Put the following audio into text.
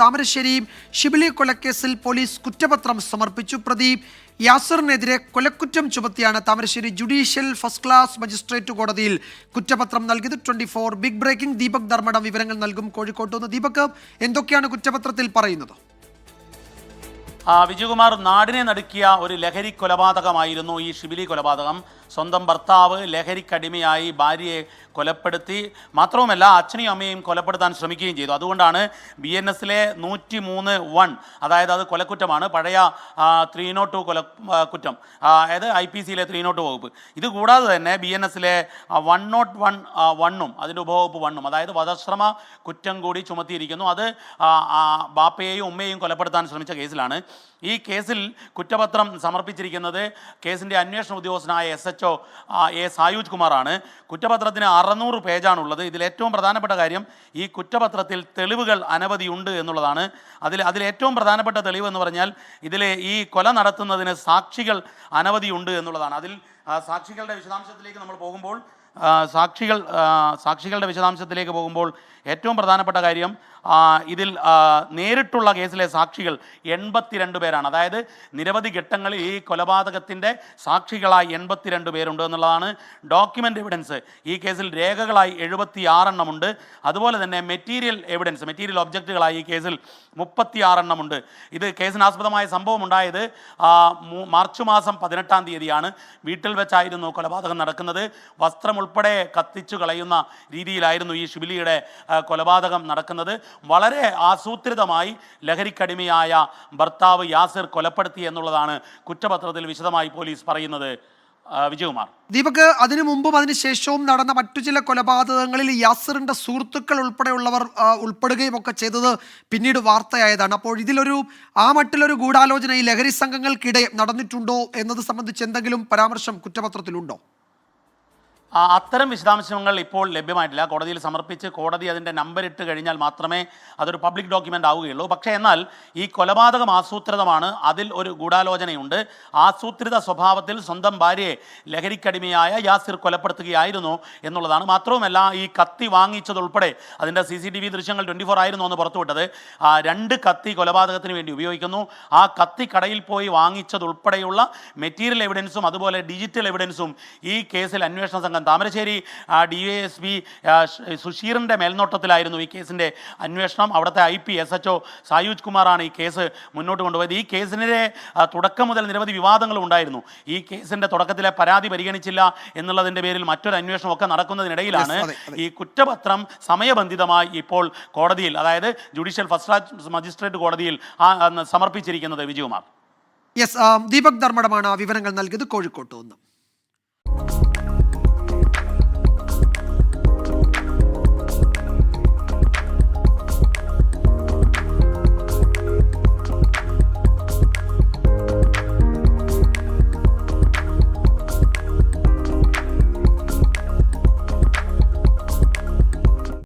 Thamarassery Shibili കൊലക്കേസിൽ police കുറ്റപത്രം സമർപ്പിച്ചു. പ്രദീപ് യാസറിനെതിരെ കൊലക്കുറ്റം ചുമത്തിയാണ് Thamarassery judicial first class magistrate കോടതിയിൽ കുറ്റപത്രം നൽകിയത്. Twenty four big breaking Deepak Dharmadam വിവരങ്ങൾ നൽകും കോഴിക്കോട്ട്. നിന്ന് ദീപക് എന്തൊക്കെയാണ് കുറ്റപത്രത്തിൽ പറയുന്നത്? വിജയകുമാർ നാടിനെ നടുക്കിയ ഒരു ലഹരി കൊലപാതകമായിരുന്നു ഈ ഷിബിലി കൊലപാതകം. സ്വന്തം ഭർത്താവ് ലഹരിക്കടിമയായി ഭാര്യയെ കൊലപ്പെടുത്തി. മാത്രവുമല്ല അച്ഛനെയും അമ്മയെയും കൊലപ്പെടുത്താൻ ശ്രമിക്കുകയും ചെയ്തു. അതുകൊണ്ടാണ് ബി എൻ എസിലെ നൂറ്റി മൂന്ന് വൺ അതായത് അത് കൊലക്കുറ്റമാണ് പഴയ ത്രീ നോട്ട് ടു കൊല കുറ്റം അതായത് ഐ പി സിയിലെ ത്രീ നോട്ട് വകുപ്പ്. ഇത് കൂടാതെ തന്നെ ബി എൻ എസിലെ വൺ നോട്ട് വൺ വണ്ണും അതിന്റെ ഉപവകുപ്പ് വണ്ണും അതായത് വധശ്രമ കുറ്റം കൂടി ചുമത്തിയിരിക്കുന്നു. അത് ബാപ്പയെയും ഉമ്മയെയും കൊലപ്പെടുത്താൻ ശ്രമിച്ച കേസിലാണ്. ഈ കേസിൽ കുറ്റപത്രം സമർപ്പിച്ചിരിക്കുന്നത് കേസിന്റെ അന്വേഷണ ഉദ്യോഗസ്ഥനായ S H O A Sayuj കുമാറാണ്. കുറ്റപത്രത്തിന് അറുന്നൂറ് പേജാണുള്ളത്. ഇതിൽ ഏറ്റവും പ്രധാനപ്പെട്ട കാര്യം ഈ കുറ്റപത്രത്തിൽ തെളിവുകൾ അനവധിയുണ്ട് എന്നുള്ളതാണ്. അതിൽ അതിൽ ഏറ്റവും പ്രധാനപ്പെട്ട തെളിവ് എന്ന് പറഞ്ഞാൽ ഇതിലെ ഈ കൊല നടത്തുന്നതിന് സാക്ഷികൾ അനവധിയുണ്ട് എന്നുള്ളതാണ്. അതിൽ സാക്ഷികളുടെ വിശദാംശത്തിലേക്ക് നമ്മൾ പോകുമ്പോൾ സാക്ഷികൾ സാക്ഷികളുടെ വിശദാംശത്തിലേക്ക് പോകുമ്പോൾ ഏറ്റവും പ്രധാനപ്പെട്ട കാര്യം ഇതിൽ നേരിട്ടുള്ള കേസിലെ സാക്ഷികൾ എൺപത്തിരണ്ട് പേരാണ്. അതായത് നിരവധി ഘട്ടങ്ങളിൽ ഈ കൊലപാതകത്തിന്റെ സാക്ഷികളായി എൺപത്തിരണ്ട് പേരുണ്ട് എന്നുള്ളതാണ് ഡോക്യുമെന്റ് എവിഡൻസ്. ഈ കേസിൽ രേഖകളായി എഴുപത്തി ആറെണ്ണമുണ്ട് അതുപോലെ തന്നെ മെറ്റീരിയൽ എവിഡൻസ് മെറ്റീരിയൽ ഒബ്ജക്റ്റുകളായി ഈ കേസിൽ മുപ്പത്തി ആറെണ്ണമുണ്ട് ഇത് കേസിനാസ്പദമായ സംഭവം ഉണ്ടായത് മാർച്ച് മാസം പതിനെട്ടാം തീയതിയാണ്. വീട്ടിൽ വെച്ചായിരുന്നു കൊലപാതകം നടക്കുന്നത്. വസ്ത്രം ഉൾപ്പെടെ കത്തിച്ചു കളയുന്ന രീതിയിലായിരുന്നു ഈ ഷിബിലിയുടെ കൊലപാതകം നടക്കുന്നത്. വളരെ ആസൂത്രിതമായി ലഹരിക്കടിമയായ ഭർത്താവ് യാസിർ കൊലപ്പെടുത്തി എന്നുള്ളതാണ് കുറ്റപത്രത്തിൽ വിശദമായി പോലീസ് പറയുന്നത്. വിജയകുമാർ. ദീപക് അതിനു മുമ്പും അതിനുശേഷവും നടന്ന മറ്റു ചില കൊലപാതകങ്ങളിൽ യാസിറിന്റെ സുഹൃത്തുക്കൾ ഉൾപ്പെടെയുള്ളവർ ഉൾപ്പെടുകയും ഒക്കെ ചെയ്തത് പിന്നീട് വാർത്തയായതാണ്. അപ്പോൾ ഇതിലൊരു ആ മട്ടിലൊരു ഗൂഢാലോചന ഈ ലഹരി സംഘങ്ങൾക്കിടെ നടന്നിട്ടുണ്ടോ എന്നത് സംബന്ധിച്ച് എന്തെങ്കിലും പരാമർശം കുറ്റപത്രത്തിലുണ്ടോ? അത്തരം വിശദാംശങ്ങൾ ഇപ്പോൾ ലഭ്യമായിട്ടില്ല. കോടതിയിൽ സമർപ്പിച്ച് കോടതി അതിന്റെ നമ്പർ ഇട്ട് കഴിഞ്ഞാൽ മാത്രമേ അതൊരു പബ്ലിക് ഡോക്യുമെന്റ് ആവുകയുള്ളൂ. പക്ഷേ എന്നാൽ ഈ കൊലപാതകം ആസൂത്രിതമാണ്. അതിൽ ഒരു ഗൂഢാലോചനയുണ്ട്. ആസൂത്രിത സ്വഭാവത്തിൽ സ്വന്തം ഭാര്യയെ ലഹരിക്കടിമയായ യാസിർ കൊലപ്പെടുത്തുകയായിരുന്നു എന്നുള്ളതാണ്. മാത്രവുമല്ല ഈ കത്തി വാങ്ങിച്ചതുൾപ്പെടെ അതിന്റെ സി സി ടി വി ദൃശ്യങ്ങൾ ട്വന്റി ഫോർ ആയിരുന്നു എന്ന് പുറത്തുവിട്ടത്. രണ്ട് കത്തി കൊലപാതകത്തിന് വേണ്ടി ഉപയോഗിക്കുന്നു. ആ കത്തി കടയിൽ പോയി വാങ്ങിച്ചതുൾപ്പെടെയുള്ള മെറ്റീരിയൽ എവിഡൻസും അതുപോലെ ഡിജിറ്റൽ എവിഡൻസും ഈ കേസിൽ അന്വേഷണ സംഘം Thamarassery D Y S P സുഷീറിന്റെ മേൽനോട്ടത്തിലായിരുന്നു ഈ കേസിന്റെ അന്വേഷണം. അവിടുത്തെ I P S H O Sayuj കുമാറാണ് ഈ കേസ് മുന്നോട്ട് കൊണ്ടുപോയത്. ഈ കേസിനെതിരെ തുടക്കം മുതൽ നിരവധി വിവാദങ്ങളും ഉണ്ടായിരുന്നു. ഈ കേസിന്റെ തുടക്കത്തിലെ പരാതി പരിഗണിച്ചില്ല എന്നുള്ളതിന്റെ പേരിൽ മറ്റൊരു അന്വേഷണം ഒക്കെ നടക്കുന്നതിനിടയിലാണ്. ഈ കുറ്റപത്രം സമയബന്ധിതമായി ഇപ്പോൾ കോടതിയിൽ അതായത് ജുഡീഷ്യൽ ഫസ്റ്റ് ക്ലാസ് മജിസ്ട്രേറ്റ് കോടതിയിൽ സമർപ്പിച്ചിരിക്കുന്നത് വിജയകുമാർ. യെസ് ദീപക് ധർമ്മടമാണ് ആ വിവരങ്ങൾ നൽകിയത്. കോഴിക്കോട്ട് നിന്ന്